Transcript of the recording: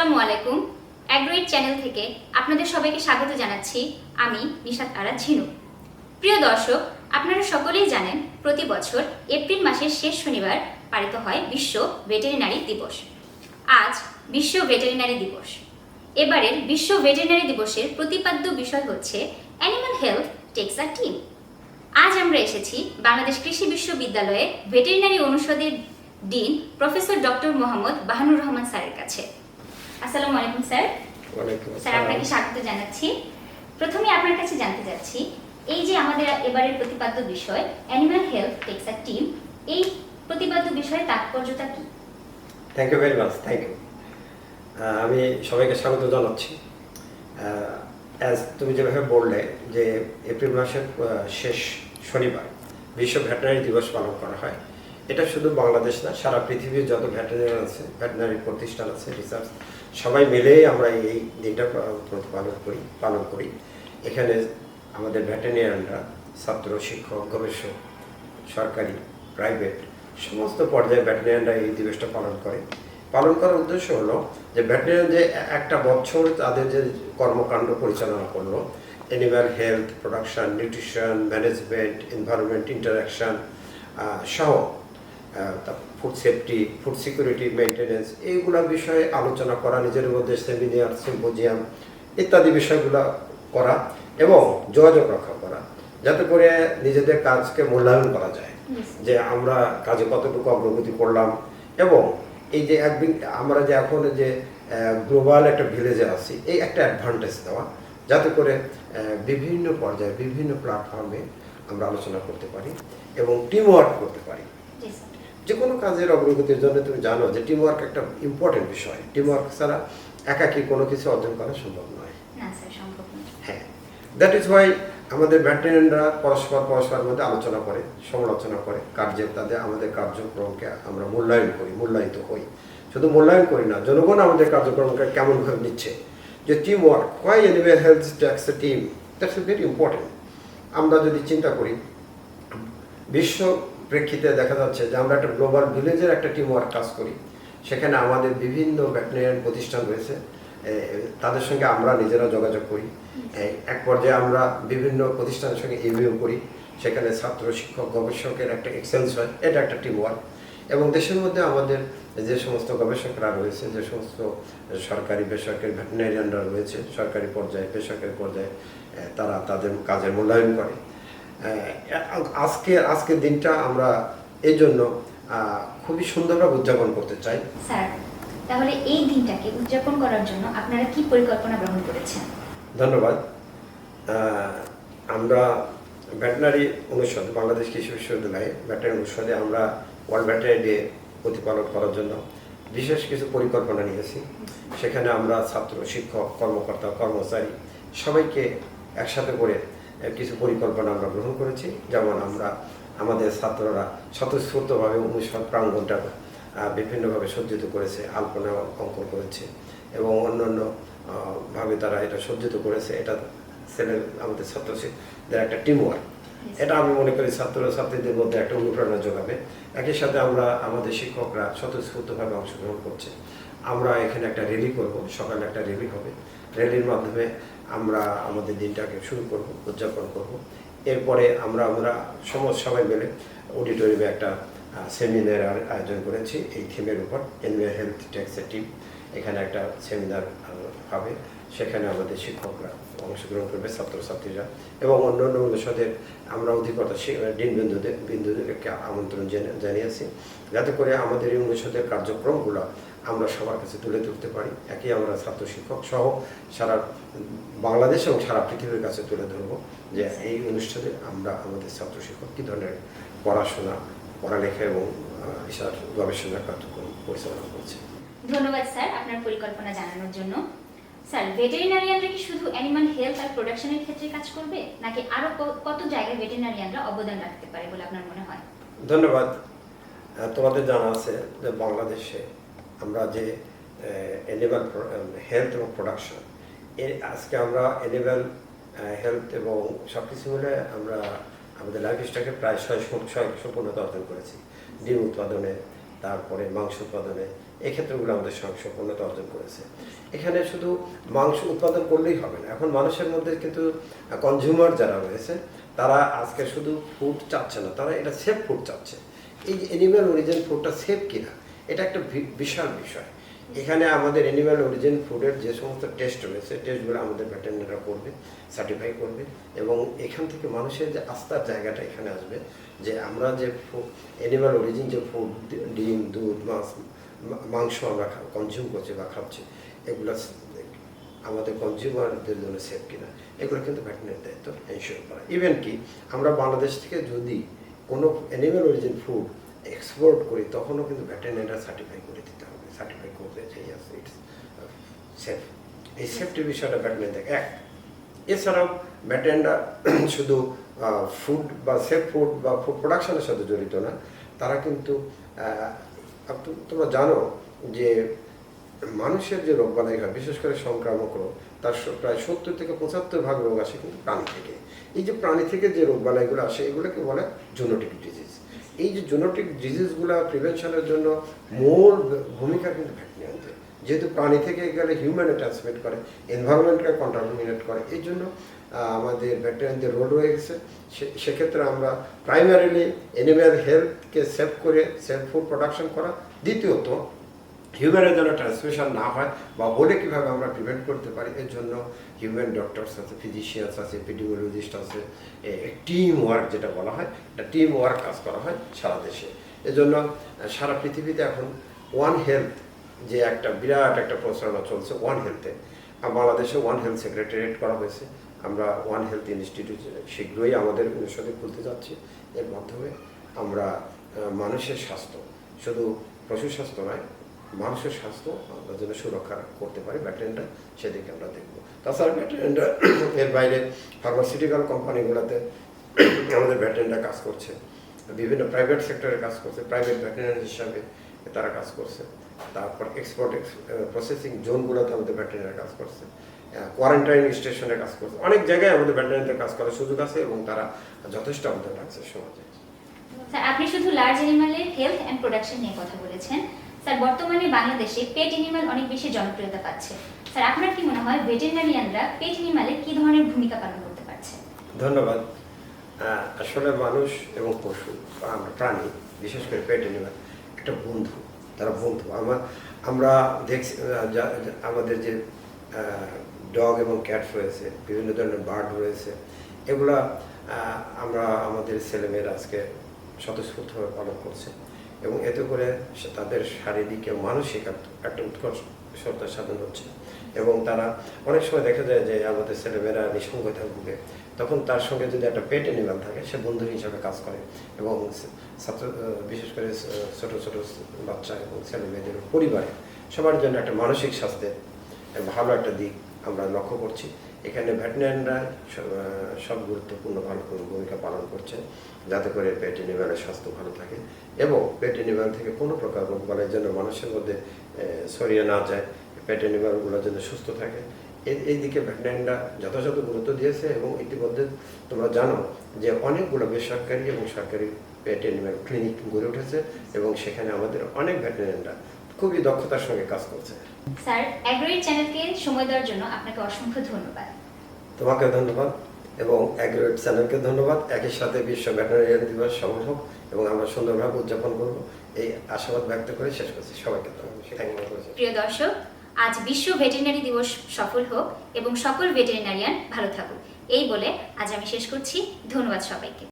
আসসালামু আলাইকুম। অ্যাগ্রোইড চ্যানেল থেকে আপনাদের সবাইকে স্বাগত জানাচ্ছি আমি নিশাত আরা ঝিনু। প্রিয় দর্শক, আপনারা সকলেই জানেন প্রতি বছর এপ্রিল মাসের শেষ শনিবার পালিত হয় বিশ্ব ভেটেরিনারি দিবস। আজ বিশ্ব ভেটেরিনারি দিবস। এবারের বিশ্ব ভেটেরিনারি দিবসের প্রতিপাদ্য বিষয় হচ্ছে animal health takes a team. আজ আমরা এসেছি বাংলাদেশ কৃষি বিশ্ববিদ্যালয়ে ভেটেরিনারি অনুষদের dean professor doctor Mohammad Bahanur Rahman স্যারের কাছে। আসসালামু আলাইকুম স্যার। স্যার আপনাকে স্বাগত জানাচ্ছি। প্রথমে আপনার কাছে জানতে চাচ্ছি এই যে আমাদের এবারের প্রতিপাদ্য বিষয় animal health takes a team এই প্রতিপাদ্য বিষয়ে তাৎপর্যতা কি? Thank you very much thank you আমি সবাইকে স্বাগত জানাচ্ছি। অ্যাজ তুমি যেভাবে বললে যে এপ্রিল মাসের শেষ শনিবার বিশ্ব ভেটেনারি দিবস পালন করা হয় এটা শুধু বাংলাদেশ না সারা পৃথিবীর যত ভেটেনারি আছে ভেটেনারি প্রতিষ্ঠান আছে রিসার্চ সবাই মিলেই আমরা এই দিনটা প্রতিপালন করি, পালন করি। এখানে আমাদের ভেটেরিয়ানরা ছাত্র, শিক্ষক, গবেষক, সরকারি, প্রাইভেট, সমস্ত পর্যায়ে ভেটেরিয়ানরা এই দিবসটা পালন করে। পালন করার উদ্দেশ্য হলো যে ভেটেরিয়ান যে একটা বছর তাদের যে কর্মকাণ্ড পরিচালনা করল animal health production nutrition management environment interaction সহ food safety food security maintenance এইগুলা বিষয়ে আলোচনা করা নিজের মধ্যে সেমিনার সিম্পোজিয়াম ইত্যাদি বিষয়গুলো করা এবং যোগাযোগ রক্ষা করা যাতে করে নিজেদের কাজকে মূল্যায়ন করা যায়। যে আমরা কাজে কতটুকু অগ্রগতি করলাম এবং এই যে একদিন আমরা যে এখন যে গ্লোবাল একটা ভিলেজে আছি এই একটা অ্যাডভান্টেজ দেওয়া যাতে করে বিভিন্ন পর্যায়ে বিভিন্ন প্ল্যাটফর্মে আমরা আলোচনা করতে পারি এবং টিম ওয়ার্ক করতে পারি। যে কোনো কাজের অগ্রগতির জন্য তুমি জানো যে টিম ওয়ার্ক একটা ইম্পর্টেন্ট বিষয়। টিম ওয়ার্ক ছাড়া একাকি কোনো কিছু অর্জন করা সম্ভব নয়। হ্যাঁ। দ্যাট ইজ ওয়াই আমাদের ব্যাটারিয়ানরা পরস্পর পরস্পরের মধ্যে আলোচনা করে সমালোচনা করে কার্যের তাদের আমাদের কার্যক্রমকে আমরা মূল্যায়ন করি মূল্যায়িত হই শুধু মূল্যায়ন করি না জনগণ আমাদের কার্যক্রমকে কেমনভাবে নিচ্ছে? যে team work why anyway health takes a team that's very important আমরা যদি চিন্তা করি বিশ্ব প্রেক্ষিতে দেখা যাচ্ছে যে আমরা একটা গ্লোবাল ভিলেজের একটা টিম ওয়ার্ক কাজ করি। সেখানে আমাদের বিভিন্ন ভেটেরিনারিয়ান প্রতিষ্ঠান রয়েছে। তাদের সঙ্গে আমরা নিজেরা যোগাযোগ করি। এক পর্যায়ে আমরা বিভিন্ন প্রতিষ্ঠানের সঙ্গে এমইও করি। সেখানে ছাত্র, শিক্ষক, গবেষকের একটা এক্সচেঞ্জ হয়। এটা একটা টিম ওয়ার্ক এবং দেশের মধ্যে আমাদের যে সমস্ত গবেষকরা রয়েছে, যে সমস্ত সরকারি বেসরকারি ভেটেরিনারিয়ানরা রয়েছে, সরকারি পর্যায়ে, বেসরকারি পর্যায়ে তারা তাদের কাজের মূল্যায়ন করে। আজকে আজকের দিনটা আমরা এই জন্য খুবই সুন্দরভাবে উদযাপন করতে চাই। স্যার তাহলে এই দিনটাকে উদযাপন করার জন্য আপনারা কি পরিকল্পনা গ্রহণ করেছেন? ধন্যবাদ। আমরা ভেটেনারি অনুষদ বাংলাদেশ কৃষি বিশ্ববিদ্যালয়ে ভেটেনারি অনুষদে আমরা ওয়ার্ল্ড ভেটেনারি ডে প্রতিপালন করার জন্য বিশেষ কিছু পরিকল্পনা নিয়েছি। সেখানে আমরা ছাত্র শিক্ষক কর্মকর্তা কর্মচারী সবাইকে একসাথে করে কিছু পরিকল্পনা আমরা গ্রহণ করেছি। যেমন আমরা আমাদের ছাত্ররা স্বতঃস্ফূর্তভাবে অনুষদ প্রাঙ্গণটা আহ, বিভিন্নভাবে সজ্জিত করেছে আলপনা অঙ্কন করেছে এবং অন্যান্য ভাবে তারা এটা সজ্জিত করেছে। এটা ছেলে আমাদের ছাত্রছাত্রীদের একটা টিম ওয়ার্ক এটা আমি মনে করি ছাত্র ছাত্রীদের মধ্যে একটা অনুপ্রেরণা যোগাবে। একই সাথে আমরা আমাদের শিক্ষকরা স্বতঃস্ফূর্তভাবে অংশগ্রহণ করছে। আমরা এখানে একটা র্যালি করব, সকালে একটা র্যালি হবে। র্যালির মাধ্যমে আমরা আমাদের দিনটাকে শুরু করব, উদযাপন করব। এরপরে আমরা আমরা সমস্ত সবাই মিলে অডিটোরিয়ামে একটা সেমিনার আয়োজন করেছি। এই থিমের উপর এনভিআর হেলথ ট্যাক্সের টিম এখানে একটা সেমিনার হবে। সেখানে আমাদের শিক্ষকরা অংশগ্রহণ করবে, ছাত্রছাত্রীরা এবং অন্যান্য অনুষদের আমরা অধিকতা দিন বিন্দুদের বিন্দুদেরকে আমন্ত্রণ জানি- জানিয়েছি। যাতে করে আমাদের এই অনুষদের কার্যক্রমগুলো আমরা সবার কাছে তুলে ধরতে পারি। একই আমরা ছাত্র শিক্ষক সহ সারা বাংলাদেশ এবং সারা পৃথিবীর কাছে তুলে ধরবো যে এই অনুষ্ঠানে আমরা আমাদের ছাত্র শিক্ষক কী ধরনের পড়াশোনা পড়ালেখা এবং রিসার্চ গবেষণা কার্যক্রম পরিচালনা করছে। ধন্যবাদ স্যার আপনার পরিকল্পনা জানানোর জন্য। স্যার ভেটেরিনারিয়ানরা কি শুধু অ্যানিমাল হেলথ আর প্রোডাকশনের ক্ষেত্রে কাজ করবে নাকি আরও ক- কত জায়গায় ভেটেরিনারিয়ানরা অবদান রাখতে পারে বলে আপনার মনে হয়? ধন্যবাদ। তোমাদের জানা আছে যে বাংলাদেশে আমরা যে এনিম্যাল হেলথ এবং প্রোডাকশন এর আজকে আমরা এনিম্যাল হেলথ এবং সব কিছু মিলে আমরা আমাদের লাইফ স্টকে প্রায় ছয়শো ছয়শো পূর্ণতা অর্জন করেছি। ডিম উৎপাদনে, তারপরে মাংস উৎপাদনে, এই ক্ষেত্রগুলো আমাদের সঙ্গে সম্পূর্ণতা অর্জন করেছে। এখানে শুধু মাংস উৎপাদন করলেই হবে না, এখন মানুষের মধ্যে কিন্তু কনজিউমার যারা রয়েছে, তারা আজকে শুধু ফুড চাচ্ছে না, তারা এটা সেফ ফুড চাচ্ছে। এই অ্যানিম্যাল অরিজিন ফুডটা সেফ কিনা এটা একটা বিশাল বিষয়। এখানে আমাদের অ্যানিম্যাল অরিজিন ফুডের যে সমস্ত টেস্ট রয়েছে টেস্টগুলো আমাদের ভেটেরিনারিরা করবে সার্টিফাই করবে এবং এখান থেকে মানুষের যে আস্থার জায়গাটা এখানে আসবে যে আমরা যে অ্যানিম্যাল অরিজিন যে ফুড ডিম, দুধ, মাছ মাংস আমরা কনজিউম করছি বা খাচ্ছি, এগুলো আমাদের কনজিউমারদের জন্য সেফ কিনা, এগুলো কিন্তু ভেটেরিনারির দায়িত্ব এনশিওর করা। ইভেন কি, আমরা বাংলাদেশ থেকে যদি কোনো অ্যানিম্যাল অরিজিন ফুড এক্সপোর্ট করি, তখনও কিন্তু ভেটেরিনারিরা সার্টিফাই করে দিতে হবে। সার্টিফাই যে ইয়াস ইটস সেফ এই সেফটি বিষয়টা ভেটেরিনারি দেখে। এক, এছাড়াও ভেটেরিনারা শুধু ফুড বা সেফ ফুড বা ফুড প্রোডাকশনের সাথে জড়িত না, তারা কিন্তু তোমরা জানো যে মানুষের যে রোগ বালাই হয়, বিশেষ করে সংক্রামক রোগ, তার প্রায় সত্তর থেকে পঁচাত্তর ভাগ রোগ আসে কিন্তু প্রাণী থেকে। এই যে প্রাণী থেকে যে রোগ বালাইগুলো আসে, এগুলোকে বলে জোনোটিক ডিজিজ এই যে জোনোটিক ডিজিজগুলো প্রিভেনশনের জন্য মূল ভূমিকা কিন্তু ভ্যাকসিনানদের যেহেতু প্রাণী থেকে গেলে হিউম্যানে ট্রান্সমিট করে এনভায়রনমেন্টকে কন্টামিনেট করে, এই জন্য আমাদের ভেটেরিয়ানদের রোল রয়ে গেছে সেক্ষেত্রে আমরা প্রাইমারিলি এনিম্যাল হেলথকে সেভ করে সেভ ফুড প্রোডাকশন করা দ্বিতীয়ত হিউম্যানের যেন ট্রান্সমিশন না হয় বা হলে কীভাবে আমরা প্রিভেন্ট করতে পারি, এর জন্য হিউম্যান ডক্টরস আছে ফিজিশিয়ানস আছে এপিডিওলজিস্ট আছে টিম ওয়ার্ক যেটা বলা হয়, এটা টিম ওয়ার্ক কাজ করা হয় সারা দেশে। এজন্য সারা পৃথিবীতে এখন ওয়ান হেলথ যে একটা বিরাট একটা প্রচারণা চলছে ওয়ান হেলথে বাংলাদেশে ওয়ান হেলথ সেক্রেটারিয়েট করা হয়েছে। আমরা ওয়ান হেলথ ইনস্টিটিউট শীঘ্রই আমাদের অনুষদে খুলতে যাচ্ছি। এর মাধ্যমে আমরা মানুষের স্বাস্থ্য, শুধু পশু স্বাস্থ্য নয় মানুষের স্বাস্থ্য আমরা যেন সুরক্ষা করতে পারি, ব্যাটারিয়ানটা সেদিকে আমরা দেখব। তাছাড়া ব্যাটারিয়ানটা এর বাইরে ফার্মাসিউটিক্যাল কোম্পানিগুলোতে আমাদের ব্যাটারিয়ানরা কাজ করছে। বিভিন্ন প্রাইভেট সেক্টরে কাজ করছে প্রাইভেট ভেটেরিনারি হিসাবে তারা কাজ করছে। তারপর এক্সপোর্ট প্রসেসিং জোনগুলোতে আমাদের ভেটেরিনারি কাজ করছে। কোয়ারেন্টাইন স্টেশনে কাজ করছে। অনেক জায়গায় আমাদের ভেটেরিনারিতে কাজ করার সুযোগ আছে এবং তারা যথেষ্ট অবদান রাখছে সমাজে আপনি শুধু লার্জ অ্যানিমালের হেলথ অ্যান্ড প্রোডাকশন নিয়ে কথা বলেছেন। স্যার, বর্তমানে বাংলাদেশে পেট অ্যানিমাল অনেক বেশি জনপ্রিয়তা পাচ্ছে। স্যার, আপনার কি মনে হয় ভেটেরিনারিয়ানরা পেট অ্যানিমালে কি ধরনের ভূমিকা পালন করতে পারছে? ধন্যবাদ। আসলে মানুষ এবং পশু আমরা প্রাণী, বিশেষ করে পেট অ্যানিমাল একটা বন্ধু, তারা বন্ধু। আমার আমরা দেখছি আমাদের যে ডগ এবং ক্যাট রয়েছে, বিভিন্ন ধরনের বার্ড রয়েছে, এগুলা আমরা আমাদের ছেলেমেয়েরা আজকে স্বতঃস্ফূর্তভাবে পালন করছে। এবং এতে করে তাদের শারীরিক এবং মানসিক এক- একটা উৎকর্ষতা সাধন হচ্ছে। এবং তারা অনেক সময় দেখা যায় যে আমাদের ছেলেমেয়েরা নিঃসঙ্গতা ভুগে তখন তার সঙ্গে যদি একটা পেট অ্যানিমাল থাকে, সে বন্ধু হিসাবে কাজ করে। এবং ছাত্র বিশেষ করে ছোট ছোট বাচ্চা এবং ছেলেমেয়েদের পরিবারে সবার জন্য একটা মানসিক স্বাস্থ্যের ভালো একটা দিক। আমরা লক্ষ্য করছি। এখানে ভেটেরিনারিরা সব গুরুত্বপূর্ণ ভালো ভূমিকা পালন করছে যাতে করে পেট স্বাস্থ্য ভালো থাকে এবং পেট থেকে কোনো প্রকার রোগ বালাই যেন মানুষের মধ্যে ছড়িয়ে না যায়, পেট অ্যানিমালগুলো যেন সুস্থ থাকে। এই দিকে ভেটেরিনারিরা যথাযথ গুরুত্ব দিয়েছে এবং ইতিমধ্যে তোমরা জানো যে অনেকগুলো বেসরকারি এবং সরকারি পেট ক্লিনিক গড়ে উঠেছে এবং সেখানে আমাদের অনেক ভেটেরিনারিরা খুবই দক্ষতার সঙ্গে কাজ করছে। স্যার অ্যাগ্রোইড চ্যানেলকে সময় দেওয়ার জন্য আপনাকে অসংখ্য ধন্যবাদ। তোমাকে ধন্যবাদ এবং অ্যাগ্রোয়েট চ্যানেলকে ধন্যবাদ। একই সাথে বিশ্ব ভেটেরিনারিয়ান দিবস সফল হোক এবং আমরা সুন্দরভাবে উদযাপন করব। এই আশাবাদ ব্যক্ত করে শেষ করছি। সবাইকে ইউ প্রিয় দর্শক আজ বিশ্ব ভেটেরিনারি দিবস সফল হোক এবং সকল ভেটেরিনারিয়ান ভালো থাকুক। এই বলে আজ আমি শেষ করছি। ধন্যবাদ সবাইকে।